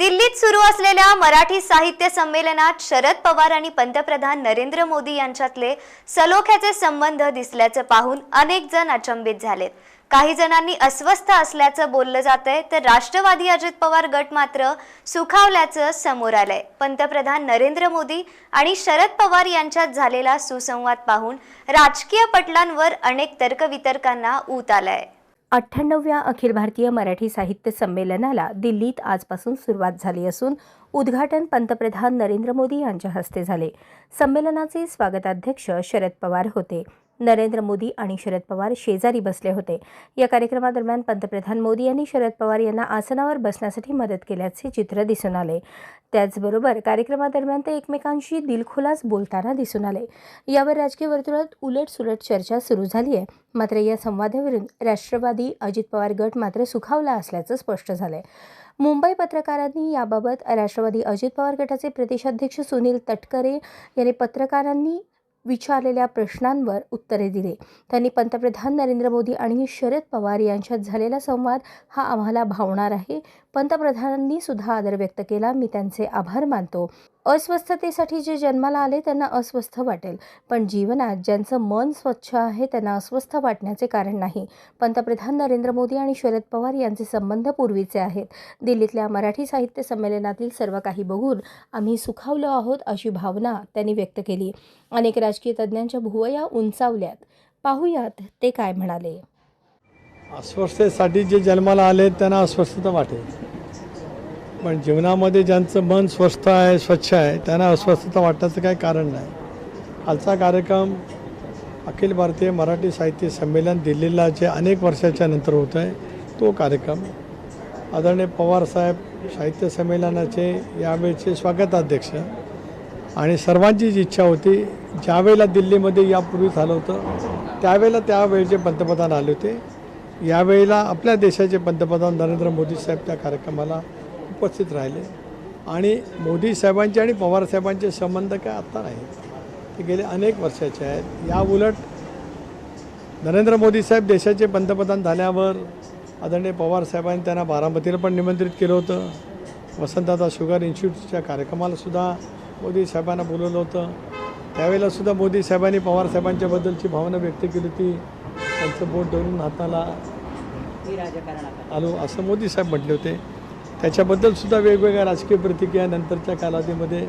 दिल्लीत सुरू असलेल्या मराठी साहित्य संमेलनात शरद पवार आणि पंतप्रधान नरेंद्र मोदी यांच्यातले सलोख्याचे संबंध दिसल्याचं पाहून अनेक जण अचंबित झालेत. काही जणांनी अस्वस्थ असल्याचं बोललं जातंय तर राष्ट्रवादी अजित पवार गट मात्र सुखावल्याचं समोर आलंय. पंतप्रधान नरेंद्र मोदी आणि शरद पवार यांच्यात झालेला सुसंवाद पाहून राजकीय पटलांवर अनेक तर्कवितर्कांना ऊत आलाय. अठ्ठ्याण्णव्या अखिल भारतीय मराठी साहित्य संमेलनाला दिल्लीत आजपासून सुरुवात झाली असून उद्घाटन पंतप्रधान नरेंद्र मोदी यांच्या हस्ते झाले. संमेलनाचे स्वागताध्यक्ष शरद पवार होते. नरेंद्र मोदी आणि शरद पवार शेजारी बसले होते. या कार्यक्रमादरम्यान पंतप्रधान मोदी यांनी शरद पवार यांना आसनावर बसण्यासाठी मदत केल्याचे चित्र दिसून आले. त्याचबरोबर कार्यक्रमादरम्यान ते एकमेकांशी दिलखुलास बोलताना दिसून आले. यावर राजकीय वर्तुळात उलटसुलट चर्चा सुरू झाली आहे. मात्र या संवादावरून राष्ट्रवादी अजित पवार गट मात्र सुखावला असल्याचं स्पष्ट झालंय. मुंबई पत्रकारांनी याबाबत राष्ट्रवादी अजित पवार गटाचे प्रदेशाध्यक्ष सुनील तटकरे यांनी पत्रकारांनी विचारलेल्या प्रश्नांवर उत्तरे दिली. त्यांनी पंतप्रधान नरेंद्र मोदी आणि शरद पवार यांच्यात झालेला संवाद हा आम्हाला भावणार आहे. पंतप्रधानांनी सुद्धा आदर व्यक्त केला. मी त्यांचे आभार मानतो. अस्वस्थतेसाठी जे जन्माला आले त्यांना अस्वस्थ वाटेल. पण जीवनात ज्यांचं मन स्वच्छ आहे त्यांना अस्वस्थ वाटण्याचे कारण नाही. पंतप्रधान नरेंद्र मोदी आणि शरद पवार यांचे संबंध पूर्वीचे आहेत. दिल्लीतल्या मराठी साहित्य संमेलनातील सर्व काही बघून आम्ही सुखावलो आहोत अशी भावना त्यांनी व्यक्त केली. अनेक राजकीय तज्ज्ञांच्या भुवया उंचावल्यात. पाहुयात ते काय म्हणाले. अस्वस्थतेसाठी जे जन्माला आले त्यांना अस्वस्थता वाटेल. पण जीवनामध्ये ज्यांचं मन स्वस्थ आहे स्वच्छ आहे त्यांना अस्वस्थता वाटण्याचं काही कारण नाही. आजचा कार्यक्रम अखिल भारतीय मराठी साहित्य संमेलन दिल्लीला जे अनेक वर्षाच्या नंतर होत आहे तो कार्यक्रम आदरणीय पवारसाहेब साहित्य संमेलनाचे यावेळचे स्वागताध्यक्ष आणि सर्वांचीच इच्छा होती ज्यावेळेला दिल्लीमध्ये यापूर्वी झालं होतं त्यावेळेला त्यावेळेचे पंतप्रधान आले होते यावेळेला आपल्या देशाचे पंतप्रधान नरेंद्र मोदी साहेब त्या कार्यक्रमाला उपस्थित राहिले. आणि मोदी साहेबांचे आणि पवार साहेबांचे संबंध काय आत्ता नाहीत. ते गेले अनेक वर्षाचे आहेत. या उलट नरेंद्र मोदी साहेब देशाचे पंतप्रधान झाल्यावर आदरणीय पवार साहेबांनी त्यांना बारामतीला पण निमंत्रित केलं होतं. वसंतदादा शुगर इन्स्टिट्यूटच्या कार्यक्रमाला सुद्धा मोदी साहेबांना बोलवलं होतं. त्यावेळेला सुद्धा मोदी साहेबांनी पवार साहेबांच्याबद्दलची भावना व्यक्त केली होती. त्यांचं बोट धरून हाताला आलो असं मोदी साहेब म्हटले होते. त्याच्याबद्दल सुद्धा वेगवेगळ्या राजकीय प्रतिक्रिया नंतरच्या कालावधीमध्ये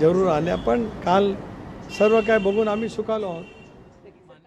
जरूर आल्या. पण काल सर्व काय बघून आम्ही सुखालो आहोत.